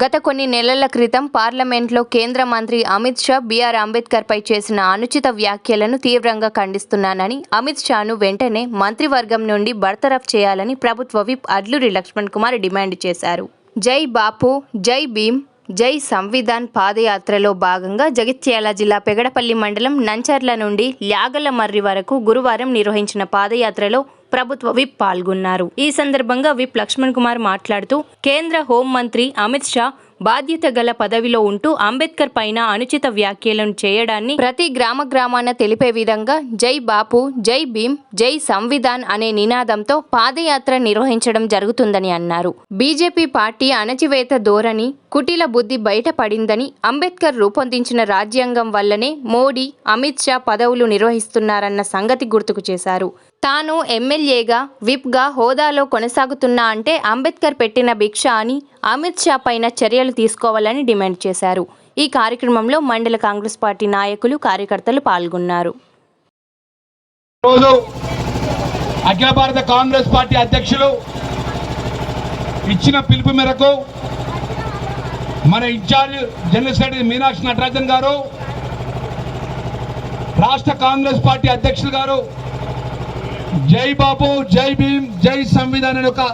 గత కొన్ని నెలల క్రితం పార్లమెంట్లో కేంద్ర మంత్రి అమిత్ షా బీఆర్ అంబేద్కర్పై చేసిన అనుచిత వ్యాఖ్యలను తీవ్రంగా ఖండిస్తున్నానని అమిత్ షాను వెంటనే మంత్రివర్గం నుండి బర్తరఫ్ చేయాలని ప్రభుత్వ విప్ అడ్లూరి లక్ష్మణ్ కుమార్ డిమాండ్ చేశారు. జై బాపు జై భీమ్ జై సంవిధాన్ పాదయాత్రలో భాగంగా జగిత్యాల జిల్లా పెగడపల్లి మండలం నంచర్ల నుండి ల్యాగలమర్రి వరకు గురువారం నిర్వహించిన పాదయాత్రలో ప్రభుత్వ విప్ పాల్గొన్నారు. ఈ సందర్భంగా విప్ లక్ష్మణ్ కుమార్ మాట్లాడుతూ కేంద్ర హోంమంత్రి అమిత్ షా బాధ్యత గల పదవిలో ఉంటూ అంబేద్కర్ పైన అనుచిత వ్యాఖ్యలను చేయడాన్ని ప్రతి గ్రామ గ్రామాన తెలిపే విధంగా జై బాపు జై భీమ్ జై సంవిధాన్ అనే నినాదంతో పాదయాత్ర నిర్వహించడం జరుగుతుందని అన్నారు. బీజేపీ పార్టీ అణచివేత ధోరణి కుటిల బుద్ధి బయటపడిందని అంబేద్కర్ రూపొందించిన రాజ్యాంగం వల్లనే మోడీ అమిత్ షా పదవులు నిర్వహిస్తున్నారన్న సంగతి గుర్తుకు చేశారు. తాను ఎమ్మెల్యేగా విప్గా హోదాలో కొనసాగుతున్నా అంటే అంబేద్కర్ పెట్టిన భిక్ష అని అమిత్ షా పైన చర్యలు తీసుకోవాలని డిమాండ్ చేశారు. ఈ కార్యక్రమంలో మండల కాంగ్రెస్ పార్టీ నాయకులు కార్యకర్తలు పాల్గొన్నారు. అఖిల భారత కాంగ్రెస్ పార్టీ అధ్యక్షులు ఇచ్చిన పిలుపు మేరకు మన in charge general secretary Meenakshi Natarajan garu రాష్ట్ర కాంగ్రెస్ పార్టీ అధ్యక్షులు గారు జై బాబు జై భీమ్ జై సంవిధానం యొక్క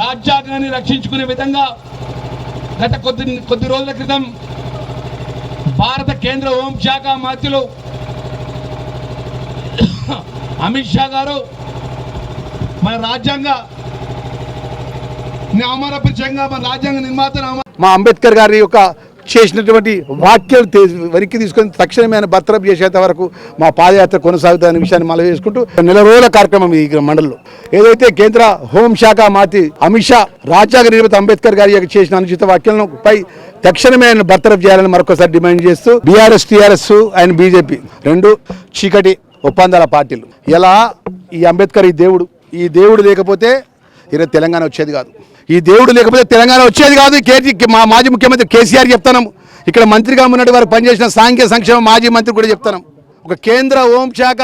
రాజ్యాంగాన్ని రక్షించుకునే విధంగా గత కొద్ది కొద్ది రోజుల క్రితం భారత కేంద్ర హోంశాఖ మంత్రులు అమిత్ షా గారు మన రాజ్యాంగ అమరపరిచయంగా మన రాజ్యాంగ నిర్మాత మా అంబేద్కర్ గారి యొక్క చేసినటువంటి వాక్యాలు వరికి వెనక్కి తీసుకొని తక్షణమే ఆయన బర్తరఫ్ చేసేంత వరకు మా పాదయాత్ర కొనసాగుతుందనే విషయాన్ని మళ్ళీ వేసుకుంటూ నెల రోజుల కార్యక్రమం ఈ మండలిలో. ఏదైతే కేంద్ర హోంశాఖ మాతి అమిత్ షా రాజ్యాంగ నిర్మిత అంబేద్కర్ గారి యొక్క చేసిన అనుచిత వాక్యాలను పై తక్షణమే ఆయన బర్తరఫ్ చేయాలని మరొకసారి డిమాండ్ చేస్తూ బీఆర్ఎస్ టీఆర్ఎస్ ఆయన బీజేపీ రెండు చీకటి ఒప్పందాల పార్టీలు. ఎలా ఈ అంబేద్కర్ ఈ దేవుడు ఈ దేవుడు లేకపోతే ఈరోజు తెలంగాణ వచ్చేది కాదు. ఈ దేవుడు లేకపోతే తెలంగాణ వచ్చేది కాదు. కేటీ మా మాజీ ముఖ్యమంత్రి కేసీఆర్ చెప్తాను. ఇక్కడ మంత్రిగా ఉన్నట్టు వారు పనిచేసిన సాంఘిక సంక్షేమ మాజీ మంత్రి కూడా చెప్తాను. ఒక కేంద్ర హోంశాఖ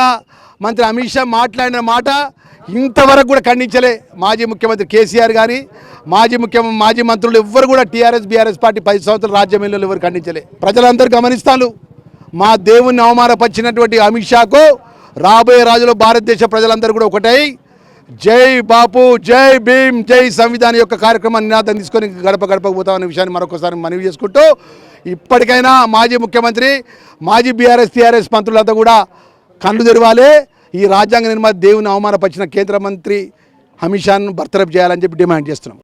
మంత్రి అమిత్ షా మాట్లాడిన మాట ఇంతవరకు కూడా ఖండించలే మాజీ ముఖ్యమంత్రి కేసీఆర్ కానీ మాజీ ముఖ్య మాజీ మంత్రులు ఎవ్వరు కూడా టీఆర్ఎస్ బీఆర్ఎస్ పార్టీ పది సంవత్సరాలు రాజ్యం ఎవరు ఖండించలే. ప్రజలందరూ గమనిస్తాను మా దేవుణ్ణి అవమానపరిచినటువంటి అమిత్ షాకు రాబోయే రాజులో భారతదేశ ప్రజలందరూ కూడా ఒకటై జై బాపు జై భీమ్ జై సంవిధానం యొక్క కార్యక్రమాన్ని నినాదం తీసుకొని గడప గడప విషయాన్ని మరొకసారి మనవి చేసుకుంటూ ఇప్పటికైనా మాజీ ముఖ్యమంత్రి మాజీ బీఆర్ఎస్ టీఆర్ఎస్ మంత్రులంతా కూడా కళ్ళు తెరవాలి. ఈ రాజ్యాంగ నిర్మాత దేవుని అవమానపరిచిన కేంద్ర మంత్రి అమిత్ షాను బర్తరఫ్ చేయాలని చెప్పి డిమాండ్ చేస్తున్నాం.